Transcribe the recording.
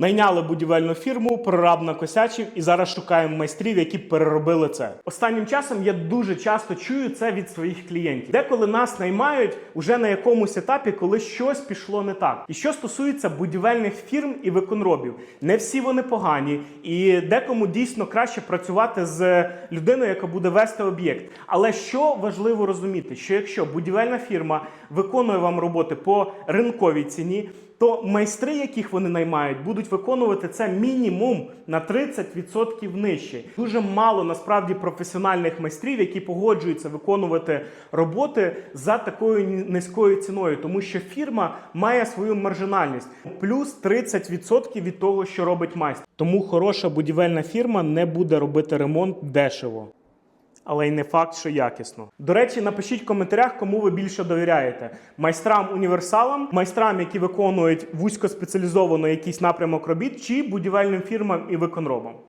Найняли будівельну фірму, прораб накосячив і зараз шукаємо майстрів, які переробили це. Останнім часом я дуже часто чую це від своїх клієнтів. Деколи нас наймають уже на якомусь етапі, коли щось пішло не так. І що стосується будівельних фірм і виконробів, не всі вони погані, і декому дійсно краще працювати з людиною, яка буде вести об'єкт. Але що важливо розуміти, що якщо будівельна фірма виконує вам роботи по ринковій ціні, то майстри, яких вони наймають, будуть виконувати це мінімум на 30% нижче. Дуже мало насправді професіональних майстрів, які погоджуються виконувати роботи за такою низькою ціною, тому що фірма має свою маржинальність плюс 30% від того, що робить майстер. Тому хороша будівельна фірма не буде робити ремонт дешево. Але й не факт, що якісно. До речі, напишіть в коментарях, кому ви більше довіряєте: майстрам універсалам, майстрам, які виконують вузькоспеціалізовано якийсь напрямок робіт, чи будівельним фірмам і виконробам.